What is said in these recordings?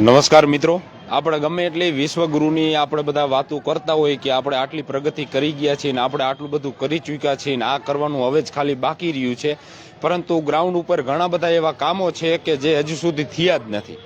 નમસ્કાર મિત્રો. આપણે ગમે એટલી વિશ્વગુરુની આપણે બધા વાતો કરતા હોય કે આપણે આટલી પ્રગતિ કરી ગયા છીએ ને આપણે આટલું બધું કરી ચૂક્યા છીએ ને આ કરવાનું હવે જ ખાલી બાકી રહ્યું છે. પરંતુ ગ્રાઉન્ડ ઉપર ઘણા બધા એવા કામો છે કે જે હજુ સુધી થયા જ નથી.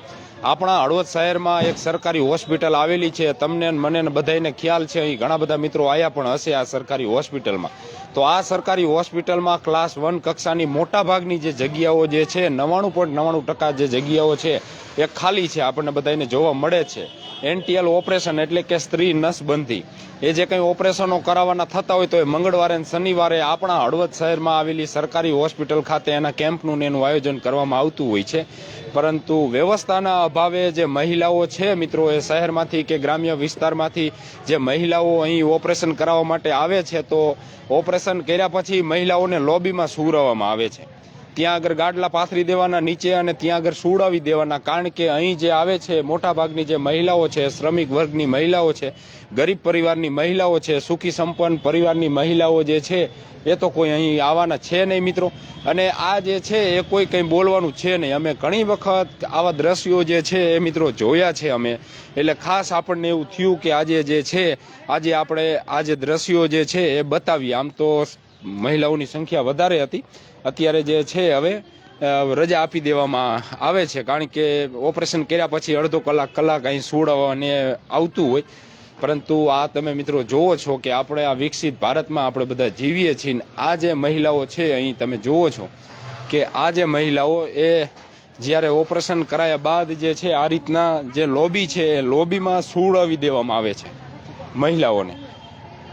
આપણા હળવદ શહેરમાં એક સરકારી હોસ્પિટલ આવેલી છે. તમને મને બધાને ખ્યાલ છે. અહીં ઘણા બધા મિત્રો આવ્યા પણ હશે આ સરકારી હોસ્પિટલમાં. તો આ સરકારી હોસ્પિટલમાં ક્લાસ વન કક્ષાની મોટાભાગની જે જગ્યાઓ જે છે નવ્વાણું પોઈન્ટ નવ્વાણું ટકા જે જગ્યાઓ છે, એ ખાલી છે. આપણને બધાને જોવા મળે છે. એનટીએલ ઓપરેશન એટલે કે સ્ત્રી નસબંધી એ જે કંઈ ઓપરેશનો કરાવવાના થતા હોય તો એ મંગળવારે અને શનિવારે આપણા હળવદ શહેરમાં આવેલી સરકારી હોસ્પિટલ ખાતે એના કેમ્પનું એનું આયોજન કરવામાં આવતું હોય છે. પરંતુ વ્યવસ્થાના અભાવે જે મહિલાઓ છે મિત્રો, એ શહેરમાંથી કે ગ્રામ્ય વિસ્તારમાંથી જે મહિલાઓ અહીં ઓપરેશન કરાવવા માટે આવે છે, તો ઓપરેશન કર્યા પછી મહિલાઓને લોબીમાં સુવરાવવામાં આવે છે. ત્યાં આગળ ગાડલા પાથરી દેવાના નીચે અને ત્યાં આગળ સુવડાવી દેવાના. કારણ કે અહીં જે આવે છે, મોટાભાગની જે મહિલાઓ છે, શ્રમિક વર્ગની મહિલાઓ છે, ગરીબ પરિવારની મહિલાઓ છે, સુખી સંપન્ન પરિવારની મહિલાઓ જે છે, એ તો કોઈ અહીં આવવાના છે નહીં મિત્રો. અને આ જે છે, એ કોઈ કંઈ બોલવાનું છે નહીં. અમે ઘણી વખત આવા દ્રશ્યો જે છે, એ મિત્રો જોયા છે અમે. એટલે ખાસ આપણને એવું થયું કે આજે જે છે, આજે આપણે આ જે દ્રશ્યો જે છે, એ બતાવીએ. આમ તો મહિલાઓની સંખ્યા વધારે હતી. અત્યારે જે છે હવે રજા આપી દેવામાં આવે છે. કારણ કે ઓપરેશન કર્યા પછી અડધો કલાક કલાક અહીં સુવડાવવાને આવતું હોય. પરંતુ આ તમે મિત્રો જોવો છો કે આપણે આ વિકસિત ભારતમાં આપણે બધા જીવીએ છીએ. ને આ જે મહિલાઓ છે અહીં તમે જોવો છો કે આ જે મહિલાઓ એ જ્યારે ઓપરેશન કરાયા બાદ જે છે આ રીતના જે લોબી છે એ લોબીમાં સુવડાવી દેવામાં આવે છે મહિલાઓને.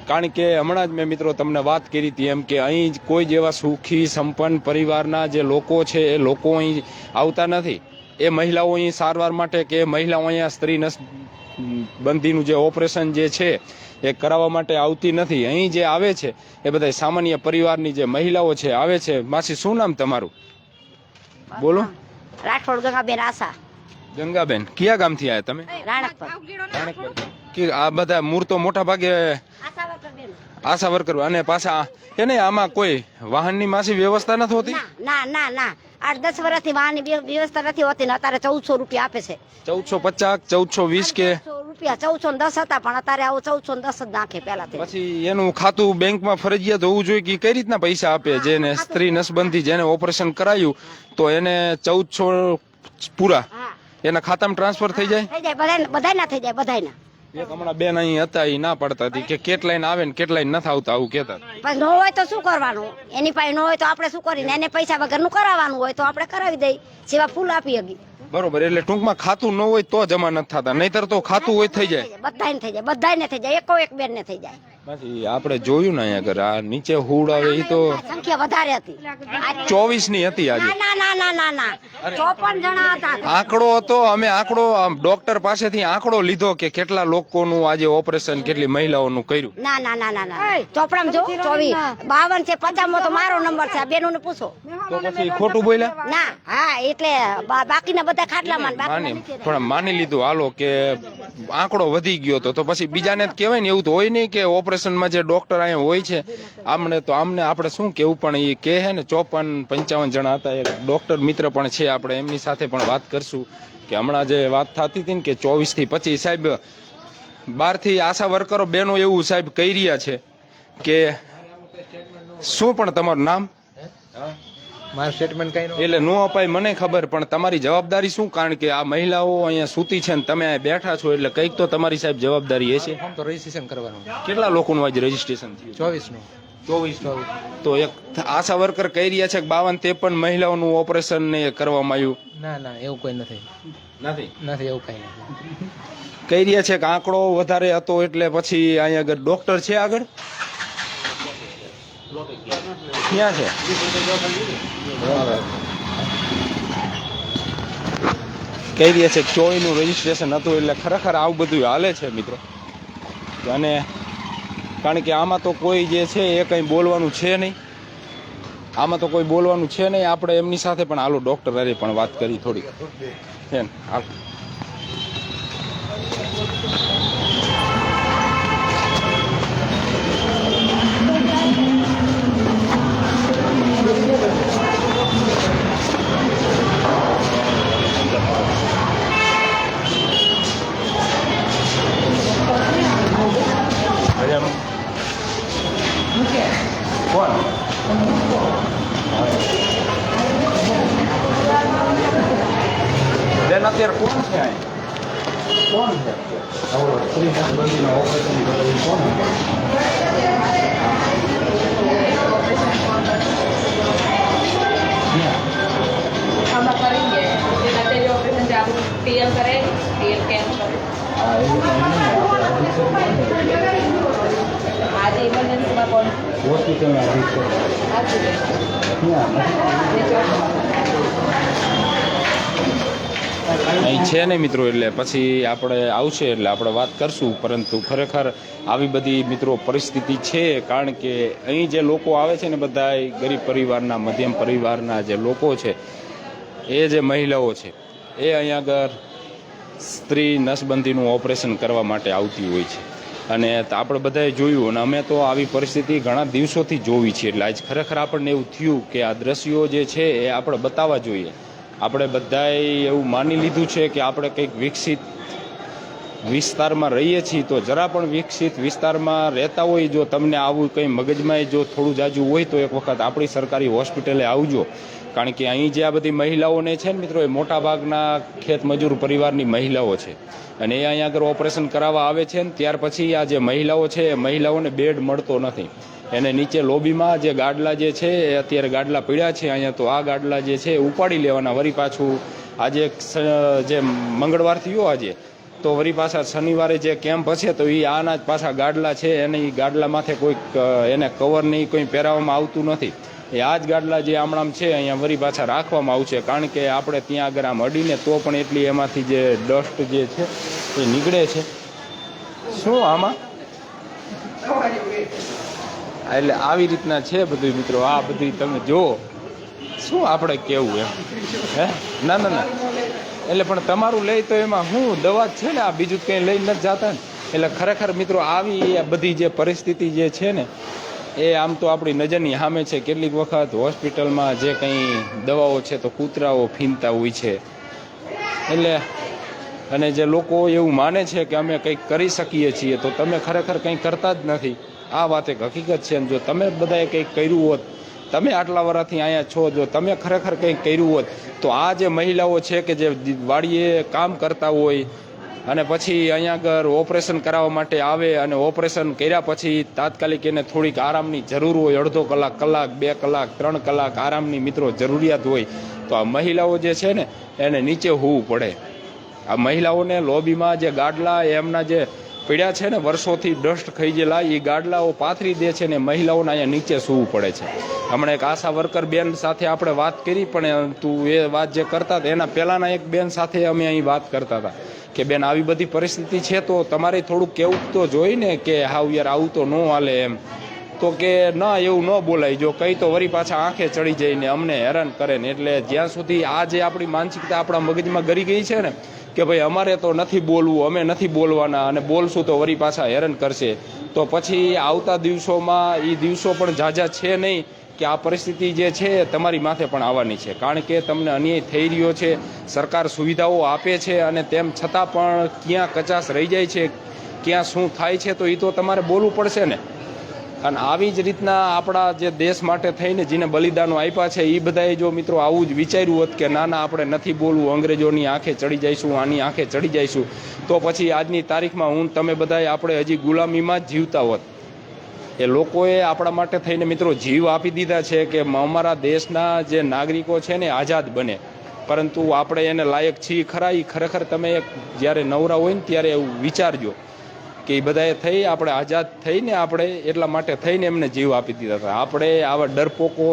કારણ કે હમણાં જ મેં મિત્રો તમને વાત કરી હતી એમ કે અહીં જ કોઈ જેવા સુખી સંપન્ન પરિવારના જે લોકો છે એ લોકો અહીં આવતા નથી. એ મહિલાઓ અહીં સારવાર માટે કે મહિલાઓ અહીંયા સ્ત્રી નસ બંધીનું જે ઓપરેશન જે છે એ કરાવવા માટે આવતી નથી. અહીં જે આવે છે એ બધા સામાન્ય પરિવારની જે મહિલાઓ છે આવે છે. માસી શું નામ તમારું? બોલો. રાઠોડ ગંગાબેન આશા. ગંગાબેન. કયા ગામથી આવ્યા તમે? રાણકપર. કે આ બધા મૂર્તો મોટા ભાગે આશા વર્કર અને પાછા એને આમાં કોઈ વાહનની માસી વ્યવસ્થા નથી હોતી? ના ના ના આઠ દસ વર્ષથી વાહનની વ્ય- વ્યવસ્થા નથી હોતી ને અત્યારે ચૌદસો રૂપિયા આપે છે. ચૌદસો પચાસ ચૌદસો વીસ કે? રૂપિયા ચૌદસો ને દસ હતા પણ અત્યારે આવું ચૌદસો ને દસ જ નાખે પેલાથી પછી એનું ખાતું બેંકમાં ફરજિયાત હોવું જોઈએ કે કઈ રીતના પૈસા આપે? જેને સ્ત્રી નસબંધી જેને ઓપરેશન કરાયું તો એને ચૌદસો પૂરા. એના ખાતામાં ટ્રાન્સફર થઈ જાય? થઈ જાય બધાય બધાય ના થઈ જાય બધાય ના એક હમણાં બેન અહીં હતા એ ના પડતા હતી. કે કેટલાય આવે ને કેટલાય નથી આવતા આવું કેતા પણ ન હોય તો શું કરવાનું? એની પાસે ન હોય તો આપણે શું કરીને? એને પૈસા વગરનું કરાવવાનું હોય તો આપણે કરાવી દઈ સેવા ફૂલ આપી હગી. બરોબર એટલે ટૂંકમાં ખાતું ન હોય તો જમા નથી થતા. નહીતર તો ખાતું હોય થઈ જાય. બધાને થઈ જાય બધાને થઈ જાય એકો એક બેન ને થઈ જાય. આપણે જોયું ને અહીંયા આગળ આ નીચે હુડ આવે એ તો સંખ્યા વધારે હતી. ચોવીસની હતી આજે. ના ના ના ના ના. ના ચોપન જણા હતા. આંકડો હતો અમે આંકડો ડોક્ટર પાસેથી આંકડો લીધો કે કેટલા લોકોનું આજે ઓપરેશન કેટલી મહિલાઓનું કર્યું. ના ના ના ના ના. ચોપડામાં જો ચોવીસ. બાવન છે પચાસ તો મારો નંબર છે. આ બેનો ને પૂછો. તો પછી ખોટું બોલ્યા? ના હા એટલે બાકીના બધા ખાટલામાં માની પણ માની લીધું હાલો કે આંકડો વધી ગયો તો તો પછી બીજાને જ કહેવાય ને એવું તો હોય નહીં કે ઓપરેશનમાં જે ડોક્ટર અહીંયા હોય છે આમને તો આમને આપણે શું કેવું પણ એ કહે છે ને ચોપન પંચાવન જણા હતા એ ડોક્ટર મિત્ર પણ છે આપણે એમની સાથે પણ વાત કરશું કે હમણાં જે વાત થતી હતી ને કે ચોવીસથી પચીસ સાહેબ બહારથી આશા વર્કરો બેનો એવું સાહેબ કહી રહ્યા છે કે શું પણ તમારું નામ? મારું સ્ટેટમેન્ટ કઈ એટલે નો અપાય મને ખબર પણ તમારી જવાબદારી શું? કારણ કે આ મહિલાઓ અહીંયા સૂતી છે ને તમે અહીંયા બેઠા છો એટલે કંઈક તો તમારી સાહેબ જવાબદારી હશે. ફોર્મ તો રજીસ્ટ્રેશન કરવાનું. કેટલા લોકોનું આજે રજીસ્ટ્રેશન થયું? ચોવીસ. નું ચોવીસ. તો એક આશા વર્કર કહી રહ્યા છે કે બાવન ત્રેપન મહિલાઓનું ઓપરેશન ને કરવામાં આવ્યું. ના ના એવું કોઈ નથી. નથી? નથી એવું કઈ નથી. કહી રહ્યા છે કે આંકડો વધારે હતો એટલે પછી અહીંયા આગળ ડોક્ટર છે આગળ? ક્યાં છે? કહી રહ્યા છે રજિસ્ટ્રેશન રજીસ્ટ્રેશન હતું એટલે ખરેખર આવું બધું હાલે છે મિત્રો. અને કારણ કે આમાં તો કોઈ જે છે એ કંઈ બોલવાનું છે નહીં. આમાં તો કોઈ બોલવાનું છે નહીં. આપણે એમની સાથે પણ હાલો ડૉક્ટર અરે પણ વાત કરી થોડી છે ને? હોસ્પિટલના અધિક્ષક आज અહીં છે ને મિત્રો, એટલે પછી આપણે આવશે, એટલે આપણે વાત કરશું. પરંતુ ખરેખર આવી બધી મિત્રો પરિસ્થિતિ છે, કારણ કે અહીં જે લોકો આવે છે ને બધા ગરીબ પરિવારના, મધ્યમ પરિવારના જે લોકો છે, એ જે મહિલાઓ છે, એ અહીંયા આગળ સ્ત્રી નસબંધીનું ઓપરેશન કરવા માટે આવતી હોય છે. અને આપણે બધાએ જોયું અને અમે તો આવી પરિસ્થિતિ ઘણા દિવસોથી જોવી છે. એટલે આજ ખરેખર આપણને એવું થયું કે આ દ્રશ્યો જે છે એ આપણે બતાવવા જોઈએ. આપણે બધાએ એવું માની લીધું છે કે આપણે કંઈક વિકસિત વિસ્તારમાં રહીએ છીએ, તો જરા પણ વિકસિત વિસ્તારમાં રહેતા હોય, જો તમને આવું કંઈ મગજમાં જો થોડું જાજુ હોય, તો એક વખત આપણી સરકારી હોસ્પિટલે આવજો. કારણ કે અહીં જે આ બધી મહિલાઓને છે ને મિત્રો, એ મોટા ભાગના ખેત પરિવારની મહિલાઓ છે. અને એ અહીંયા આગળ ઓપરેશન કરાવવા આવે છે ને, ત્યાર પછી આ જે મહિલાઓ છે, એ મહિલાઓને બેડ મળતો નથી. એને નીચે લોબીમાં જે ગાડલા જે છે, એ અત્યારે ગાડલા પીડ્યા છે, અહીંયા તો આ ગાડલા જે છે, એ ઉપાડી લેવાના. વરી પાછું આજે જે મંગળવાર થયો આજે તો વળી પાછા શનિવારે જે કેમ્પ હશે તો એ આના જ પાછા ગાડલા છે. એને એ ગાડલા માથે કોઈ એને કવર નહીં કોઈ પહેરાવવામાં આવતું નથી. એ આ જ ગાડલા જે આમણામ છે અહીંયા વળી પાછા રાખવામાં આવશે. કારણ કે આપણે ત્યાં આગળ આમ અડીને તો પણ એટલી એમાંથી જે ડસ્ટ જે છે એ નીકળે છે. શું આમાં? એટલે આવી રીતના છે બધું મિત્રો. આ બધી તમે જુઓ. શું આપણે કેવું એમ? હે? ના ના ના. એટલે પણ તમારું લઈ તો એમાં શું દવા છે ને, આ બીજું કંઈ લઈ નથી જતા ને. એટલે ખરેખર મિત્રો આવી બધી જે પરિસ્થિતિ જે છે ને, એ આમ તો આપણી નજરની સામે છે. કેટલીક વખત હોસ્પિટલમાં જે કંઈ દવાઓ છે તો કૂતરાઓ ફીનતા હોય છે. એટલે, અને જે લોકો એવું માને છે કે અમે કંઈક કરી શકીએ છીએ, તો તમે ખરેખર કંઈ કરતા જ નથી. આ વાત એક હકીકત છે જો તમે બધાએ કંઈક કર્યું હોત તમે આટલા વર્ષથી અહીંયા છો, જો તમે ખરેખર કંઈક કર્યું હોત, તો આ જે મહિલાઓ છે કે જે વાડીએ કામ કરતા હોય, અને પછી અહીંયા આગળ ઓપરેશન કરાવવા માટે આવે અને ઓપરેશન કર્યા પછી તાત્કાલિક એને થોડીક આરામની જરૂર હોય, અડધો કલાક કલાક, બે કલાક, ત્રણ કલાક આરામની મિત્રો જરૂરિયાત હોય, તો આ મહિલાઓ જે છે ને, એને નીચે હોવું પડે. આ મહિલાઓને લોબીમાં જે ગાડલા, એમના જે પીડ્યા છે ને વર્ષોથી ડસ્ટ ખાઈ ગયેલા એ ગાડલાઓ પાથરી દે છે ને મહિલાઓને અહીંયા નીચે સૂવું પડે છે. હમણાં એક આશા વર્કર બેન સાથે આપણે વાત કરી, પણ તું એ વાત જે કરતા હતા, એના પહેલાંના એક બેન સાથે અમે અહીં વાત કરતા હતા કે, બેન, આવી બધી પરિસ્થિતિ છે તો તમારે થોડુંક કેવું તો જોઈ ને કે હાવ યાર આવું તો ન હાલે એમ. તો કે, ના, એવું ન બોલાય. જો કઈ તો વરી પાછા આંખે ચડી જઈને અમને હેરાન કરે ને. એટલે જ્યાં સુધી આ જે આપણી માનસિકતા આપણા મગજમાં ગરી ગઈ છે ને કે ભાઈ, અમારે તો નથી બોલવું, અમે નથી બોલવાના અને બોલશું તો વરી પાછા હેરાન કરશે. તો પછી આવતા દિવસોમાં એ દિવસો પણ ઝાઝા છે નહીં કે આ પરિસ્થિતિ જે છે તમારી માથે પણ આવવાની છે. કારણ કે તમને અન્યાય થઈ રહ્યો છે, સરકાર સુવિધાઓ આપે છે અને તેમ છતાં પણ ક્યાં કચાશ રહી જાય છે, ક્યાં શું થાય છે, તો એ તો તમારે બોલવું પડશે ને. અને આવી જ રીતના આપણા જે દેશ માટે થઈને જેને બલિદાનો આપ્યા છે એ બધાએ જો મિત્રો આવું જ વિચાર્યું હોત કે ના ના આપણે નથી બોલવું, અંગ્રેજોની આંખે ચડી જઈશું, આની આંખે ચડી જઈશું તો પછી આજની તારીખમાં હું, તમે બધાએ આપણે હજી ગુલામીમાં જ જીવતા હોત. એ લોકોએ આપણા માટે થઈને મિત્રો જીવ આપી દીધા છે કે અમારા દેશના જે નાગરિકો છે ને આઝાદ બને. પરંતુ આપણે એને લાયક છીએ ખરા એ ખરેખર તમે જ્યારે નવરા હોય ને, ત્યારે એવું વિચારજો. કે એ બધાએ થઈ, આપણે આઝાદ થઈને આપણે એટલા માટે થઈને એમને જીવ આપી દીધા હતા. આપણે આવા ડરપોકો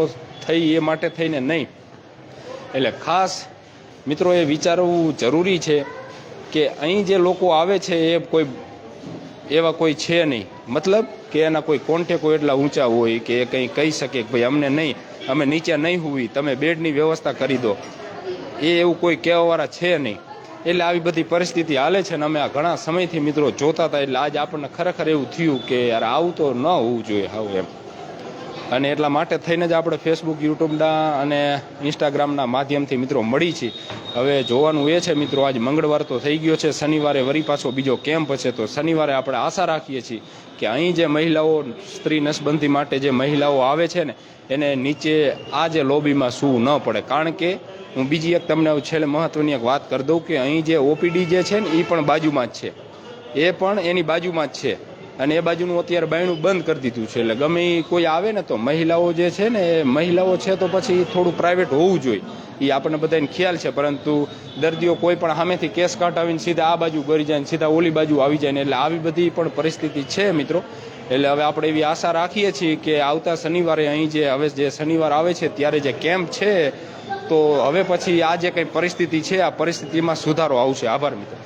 થઈ એ માટે થઈને નહીં. એટલે ખાસ મિત્રો એ વિચારવું જરૂરી છે કે અહીં જે લોકો આવે છે એ કોઈ એવા કોઈ છે નહીં. મતલબ કે એના કોઈ કોન્ટેકો એટલા ઊંચા હોય કે એ કંઈ કહી શકે કે ભાઈ અમને નહીં, અમે નીચે નહીં હોવી તમે બેડની વ્યવસ્થા કરી દો. એ એવું કોઈ કહેવાવાળા છે નહીં. એટલે આવી બધી પરિસ્થિતિ હાલે છે અને અમે આ ઘણા સમયથી મિત્રો જોતા હતા, એટલે આજે આપણને ખરેખર એવું થયું કે યાર આવું તો ન હોવું જોઈએ હવે એમ. અને એટલા માટે થઈને જ આપણે ફેસબુક યુટ્યુબના અને ઇન્સ્ટાગ્રામના માધ્યમથી મિત્રો મળી છે હવે જોવાનું એ છે મિત્રો, આજ મંગળવાર તો થઈ ગયો છે, શનિવારે વરી પાછો બીજો કેમ્પ છે, તો શનિવારે આપણે આશા રાખીએ છીએ કે અહીં જે મહિલાઓ, સ્ત્રી નસબંધી માટે જે મહિલાઓ આવે છે ને, એને નીચે આ જે લોબીમાં સૂવું ન પડે. કારણ કે હું બીજી એક તમને છેલ્લે મહત્વની એક વાત કરી દઉં કે અહીં જે ઓપીડી જે છે ને એ પણ બાજુમાં જ છે. એ પણ એની બાજુમાં જ છે. અને એ બાજુનું અત્યારે બાયણું બંધ કરી દીધું છે. એટલે ગમે કોઈ આવે ને તો મહિલાઓ જે છે ને, એ મહિલાઓ છે તો પછી થોડું પ્રાઇવેટ હોવું જોઈએ. એ આપણને બધાને ખ્યાલ છે, પરંતુ દર્દીઓ કોઈ પણ સામેથી કેસ કાઢાવીને સીધા આ બાજુ ગરી જાય સીધા ઓલી બાજુ આવી જાય એટલે આવી બધી પણ પરિસ્થિતિ છે મિત્રો. એટલે હવે આપણે એવી આશા રાખીએ છીએ કે આવતા શનિવારે અહીં જે હવે જે શનિવાર આવે છે, ત્યારે જે કેમ્પ છે, તો હવે પછી આ જે કંઈ પરિસ્થિતિ છે, આ પરિસ્થિતિમાં સુધારો આવશે. આભાર મિત્રો.